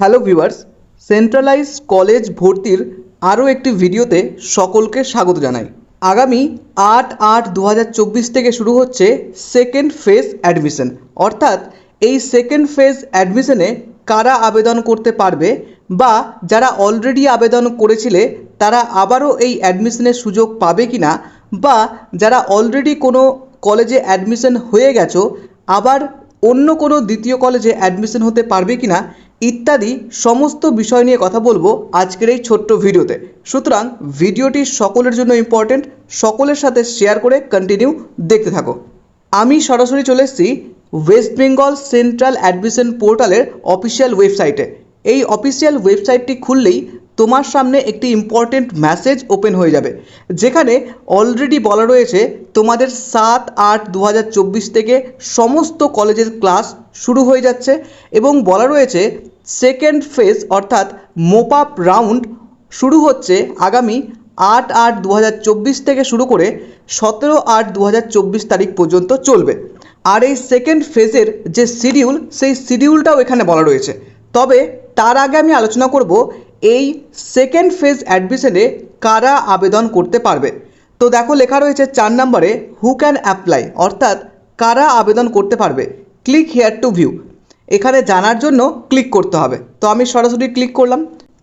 Hello viewers, centralise college ভর্তির আরও একটি ভিডিওতে সকলকে স্বাগত জানাই। আগামী আট আট দু থেকে শুরু হচ্ছে সেকেন্ড ফেজ অ্যাডমিশন অর্থাৎ এই সেকেন্ড ফেজ অ্যাডমিশনে কারা আবেদন করতে পারবে বা যারা অলরেডি আবেদন করেছিলে, তারা আবারও এই অ্যাডমিশনের সুযোগ পাবে কি না বা যারা অলরেডি কোনো কলেজে অ্যাডমিশন হয়ে গেছো, আবার অন্য কোনো দ্বিতীয় কলেজে অ্যাডমিশন হতে পারবে কি না ইত্যাদি সমস্ত বিষয় নিয়ে কথা বলব আজকের এই ছোট্ট ভিডিওতে। সুতরাং ভিডিওটি সকলের জন্য ইম্পর্টেন্ট সকলের সাথে শেয়ার করে কন্টিনিউ দেখতে থাকো। আমি সরাসরি চলে এসেছি ওয়েস্ট বেঙ্গল সেন্ট্রাল অ্যাডমিশন পোর্টালের অফিসিয়াল ওয়েবসাইটে এই অফিসিয়াল ওয়েবসাইটটি খুললেই তোমার সামনে একটি ইম্পর্টেন্ট মেসেজ ওপেন হয়ে যাবে। যেখানে অলরেডি বলা রয়েছে তোমাদের সাত আট দু থেকে সমস্ত কলেজের ক্লাস শুরু হয়ে যাচ্ছে এবং বলা রয়েছে সেকেন্ড ফেজ অর্থাৎ মোপ আপ রাউন্ড শুরু হচ্ছে আগামী আট আট দু থেকে শুরু করে সতেরো আট দু তারিখ পর্যন্ত চলবে। আর এই সেকেন্ড ফেজের যে শিডিউল, সেই শিডিউলটাও এখানে বলা রয়েছে। তবে তার আগে আমি আলোচনা করব এই সেকেন্ড ফেজ অ্যাডমিশনে কারা আবেদন করতে পারবে। তো দেখো, লেখা রয়েছে চার নম্বরে, হু ক্যান অ্যাপ্লাই অর্থাৎ কারা আবেদন করতে পারবে। Click here to view. এখানে জানার জন্য ক্লিক করতে হবে। তো আমি সরাসরি ক্লিক করলাম।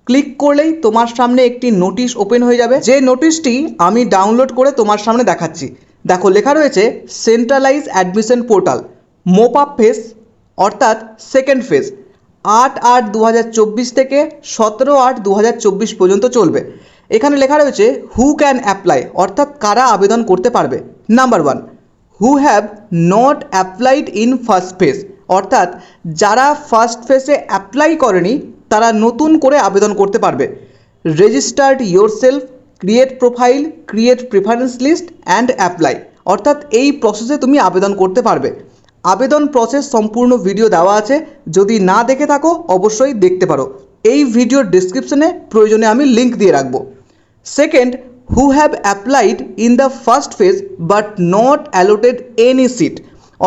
ক্লিক করলেই তোমার সামনে একটি নোটিশ ওপেন হয়ে যাবে। যে নোটিশটি আমি ডাউনলোড করে তোমার সামনে দেখাচ্ছি। দেখো, লেখা রয়েছে centralize admission portal, mop up phase, অর্থাৎ সেকেন্ড ফেজ। আট আট দু থেকে সতেরো আট দু পর্যন্ত চলবে। এখানে লেখা রয়েছে, হু ক্যান অ্যাপ্লাই অর্থাৎ কারা আবেদন করতে পারবে। Number one, who have not applied in first phase অর্থাৎ যারা ফার্স্ট ফেসে অ্যাপ্লাই করেনি, তারা নতুন করে আবেদন করতে পারবে। Registered yourself create profile create preference list and apply অর্থাৎ এই প্রসেসে তুমি আবেদন করতে পারবে। আবেদন প্রসেস সম্পূর্ণ ভিডিও দেওয়া আছে। যদি না দেখে থাকো, অবশ্যই দেখতে পারো। এই ভিডিওর ডিসক্রিপশনে প্রয়োজনে আমি লিংক দিয়ে রাখব। Second who have applied in the first phase but not allotted any seat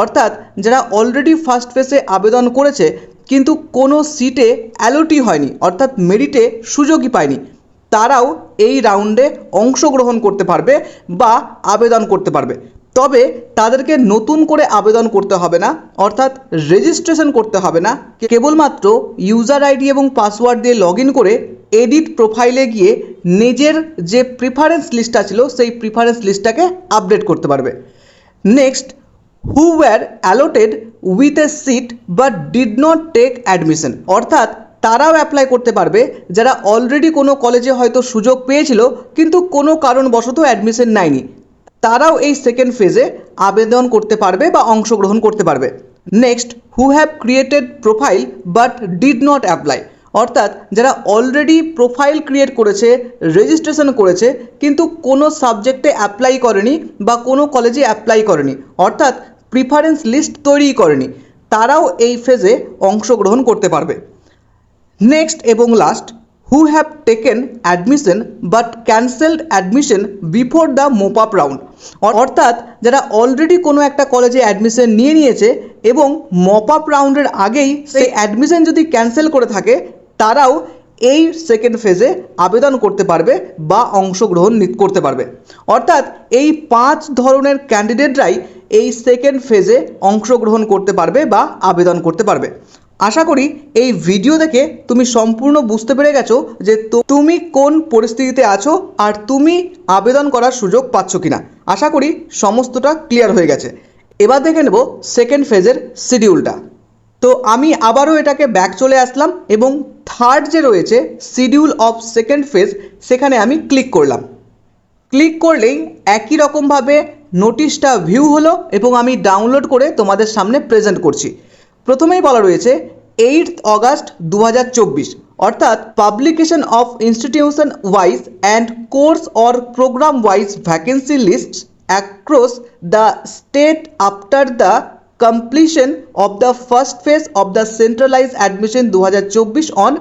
অর্থাৎ যারা অলরেডি ফার্স্ট ফেজে আবেদন করেছে, কিন্তু কোনো সিটে অ্যালোটি হয়নি, অর্থাৎ মেরিটে সুযোগই পায়নি, তারাও এই রাউন্ডে অংশগ্রহণ করতে পারবে বা আবেদন করতে পারবে। তবে তাদেরকে নতুন করে আবেদন করতে হবে না, অর্থাৎ রেজিস্ট্রেশন করতে হবে না কেবলমাত্র ইউজার আইডি এবং পাসওয়ার্ড দিয়ে লগ করে এডিট প্রোফাইলে গিয়ে নিজের যে প্রিফারেন্স লিস্টটা ছিল, সেই প্রিফারেন্স লিস্টটাকে আপডেট করতে পারবে। Next who were allotted with a seat but did not take admission অর্থাৎ তারাও অ্যাপ্লাই করতে পারবে, যারা অলরেডি কোনো কলেজে হয়তো সুযোগ পেয়েছিল, কিন্তু কোনো কারণবশত অ্যাডমিশন নেয়নি। তারাও এই সেকেন্ড ফেজে আবেদন করতে পারবে বা অংশগ্রহণ করতে পারবে। Next who have created profile but did not apply অর্থাৎ যারা অলরেডি প্রোফাইল ক্রিয়েট করেছে রেজিস্ট্রেশন করেছে, কিন্তু কোনো সাবজেক্টে অ্যাপ্লাই করেনি বা কোনো কলেজে অ্যাপ্লাই করেনি। অর্থাৎ প্রিফারেন্স লিস্ট তৈরি করেনি। তারাও এই ফেজে অংশগ্রহণ করতে পারবে। নেক্সট এবং last who have taken admission but cancelled admission before the mop up round অর্থাৎ যারা অলরেডি কোনো একটা কলেজে অ্যাডমিশন নিয়ে নিয়েছে এবং মপ আপ রাউন্ডের আগেই সেই অ্যাডমিশন যদি ক্যান্সেল করে থাকে, তারাও এই সেকেন্ড ফেজে আবেদন করতে পারবে বা অংশগ্রহণ করতে পারবে। অর্থাৎ এই পাঁচ ধরনের ক্যান্ডিডেটরাই এই সেকেন্ড ফেজে অংশগ্রহণ করতে পারবে বা আবেদন করতে পারবে। আশা করি এই ভিডিও দেখে তুমি সম্পূর্ণ বুঝতে পেরে গেছো যে তুমি কোন পরিস্থিতিতে আছো আর তুমি আবেদন করার সুযোগ পাচ্ছ কিনা। আশা করি সমস্তটা ক্লিয়ার হয়ে গেছে। এবার দেখে নেব সেকেন্ড ফেজের শিডিউলটা তো আমি আবারও এটাকে ব্যাক চলে আসলাম এবং থার্ড যে রয়েছে শিডিউল অফ সেকেন্ড ফেজ সেখানে আমি ক্লিক করলাম। ক্লিক করলেই একই রকমভাবে নোটিশটা ভিউ হলো এবং আমি ডাউনলোড করে তোমাদের সামনে প্রেজেন্ট করছি। প্রথমেই বলা রয়েছে এইট অগাস্ট দু হাজার চব্বিশ, অর্থাৎ publication of institution wise and course or programme wise vacancy list across the state after the completion of the first phase of the centralize admission দু হাজার চব্বিশ অন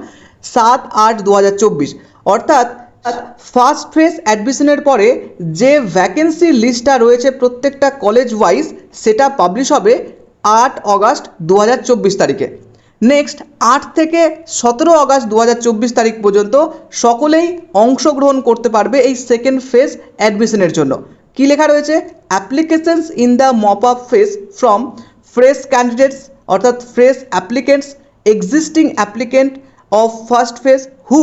সাত আট দু অর্থাৎ ফার্স্ট ফেজ অ্যাডমিশনের পরে যে ভ্যাকেন্সি লিস্টটা রয়েছে প্রত্যেকটা কলেজ ওয়াইজ সেটা পাবলিশ হবে আট অগাস্ট দু হাজার চব্বিশ তারিখে। নেক্সট আট থেকে সতেরো আগস্ট দু হাজার চব্বিশ তারিখ পর্যন্ত সকলেই অংশগ্রহণ করতে পারবে এই সেকেন্ড ফেজ অ্যাডমিশনের জন্য। কী লেখা রয়েছে? Applications in the mop up phase from fresh candidates অর্থাৎ fresh applicants existing applicant of first phase who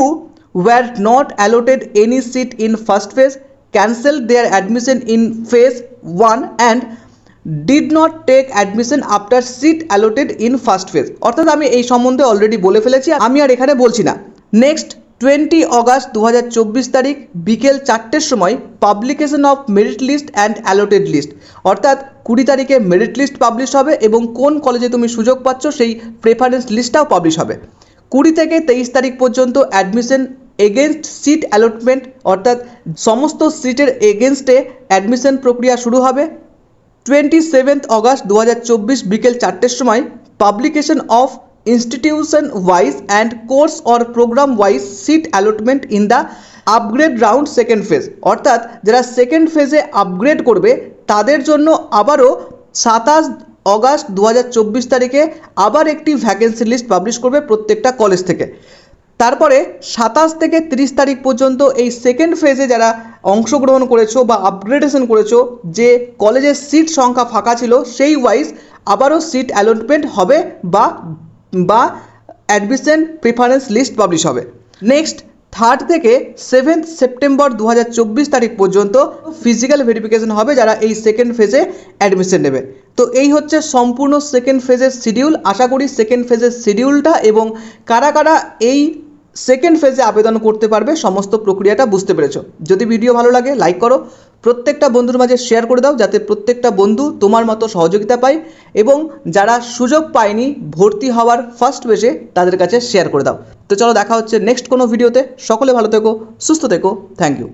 were not allotted any seat in first phase, cancelled their admission in phase 1 and did not take admission after seat allotted in first phase. অর্থাৎ আমি এই সম্বন্ধে already বলে ফেলেছি, আমি আর এখানে বলছি না। নেক্সট টোয়েন্টি অগাস্ট দু হাজার চব্বিশ তারিখ বিকেল চারটের সময় publication of merit list and allotted list অর্থাৎ কুড়ি তারিখে মেরিট লিস্ট পাবলিশ হবে এবং কোন কলেজে তুমি সুযোগ পাচ্ছ সেই প্রেফারেন্স লিস্টটাও পাবলিশ হবে। কুড়ি থেকে তেইশ তারিখ পর্যন্ত অ্যাডমিশন এগেনস্ট সিট অ্যালটমেন্ট অর্থাৎ সমস্ত সিটের এগেনস্টে অ্যাডমিশন প্রক্রিয়া শুরু হবে। টোয়েন্টি সেভেন্থ অগাস্ট দু বিকেল চারটের সময় publication of institution wise and course or programme wise seat allotment in the upgrade round second phase অর্থাৎ যারা সেকেন্ড ফেজে আপগ্রেড করবে, তাদের জন্য আবারও সাতাশ অগাস্ট দু হাজার চব্বিশ তারিখে আবার একটি ভ্যাকেন্সি লিস্ট পাবলিশ করবে প্রত্যেকটা কলেজ থেকে। তারপরে সাতাশ থেকে তিরিশ তারিখ পর্যন্ত এই সেকেন্ড ফেজে যারা অংশগ্রহণ করেছ বা আপগ্রেডেশন করেছ, যে কলেজের সিট সংখ্যা ফাঁকা ছিল, সেই ওয়াইজ আবারও সিট অ্যালটমেন্ট হবে বা বা অ্যাডমিশন প্রিফারেন্স লিস্ট পাবলিশ হবে। নেক্সট থার্ড থেকে সেভেন্থ সেপ্টেম্বর দু হাজার চব্বিশ তারিখ পর্যন্ত ফিজিক্যাল ভেরিফিকেশন হবে যারা এই সেকেন্ড ফেজে অ্যাডমিশন নেবে। তো এই হচ্ছে সম্পূর্ণ সেকেন্ড ফেজের শিডিউল আশা করি সেকেন্ড ফেজের শিডিউলটা এবং কারা কারা এই সেকেন্ড ফেজে আবেদন করতে পারবে, সমস্ত প্রক্রিয়াটা বুঝতে পেরেছ। যদি ভিডিও ভালো লাগে লাইক করো। প্রত্যেকটা বন্ধুর মাঝে শেয়ার করে দাও, যাতে প্রত্যেকটা বন্ধু তোমার মতো সহযোগিতা পায় এবং যারা সুযোগ পায়নি, ভর্তি হওয়ার ফার্স্ট ফেজে তাদের কাছে শেয়ার করে দাও। তো চলো দেখা হচ্ছে নেক্সট কোনো ভিডিওতে সকলে ভালো থেকো, সুস্থ থেকো। Thank you